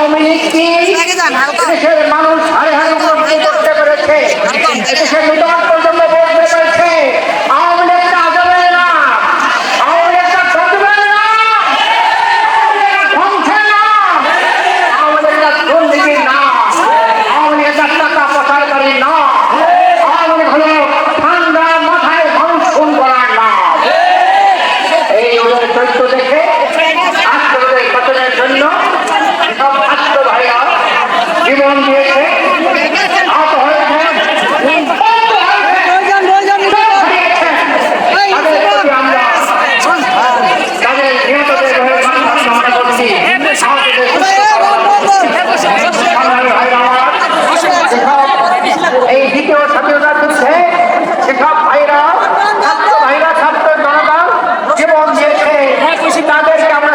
আওয়ামী লীগকে দেশের মানুষ হারে হারে করতে পেরেছে। ভাইরা ছাত্র জনতা আমরা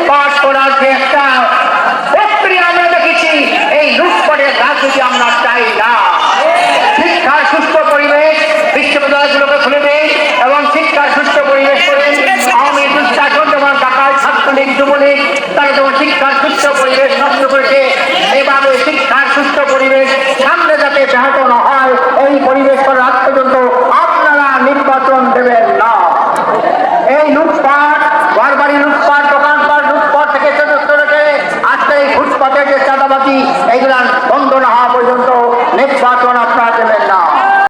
তারা তোমার শিক্ষার সুস্থ পরিবেশ নষ্ট করেছে। এভাবে শিক্ষার সুস্থ পরিবেশ সামনে যাতে ব্যাহত না হয়, এই পরিবেশ করার আজ পর্যন্ত আপনারা নির্বাচন দেবেন না। এই লুটপাট ঘর বাড়ি লুটপাট, দোকানপাট, লুটপাট থেকে সদস্য রেখে আজকে এই ফুটপাতের যে চাঁদাবাজি এইগুলা বন্ধ না হয়।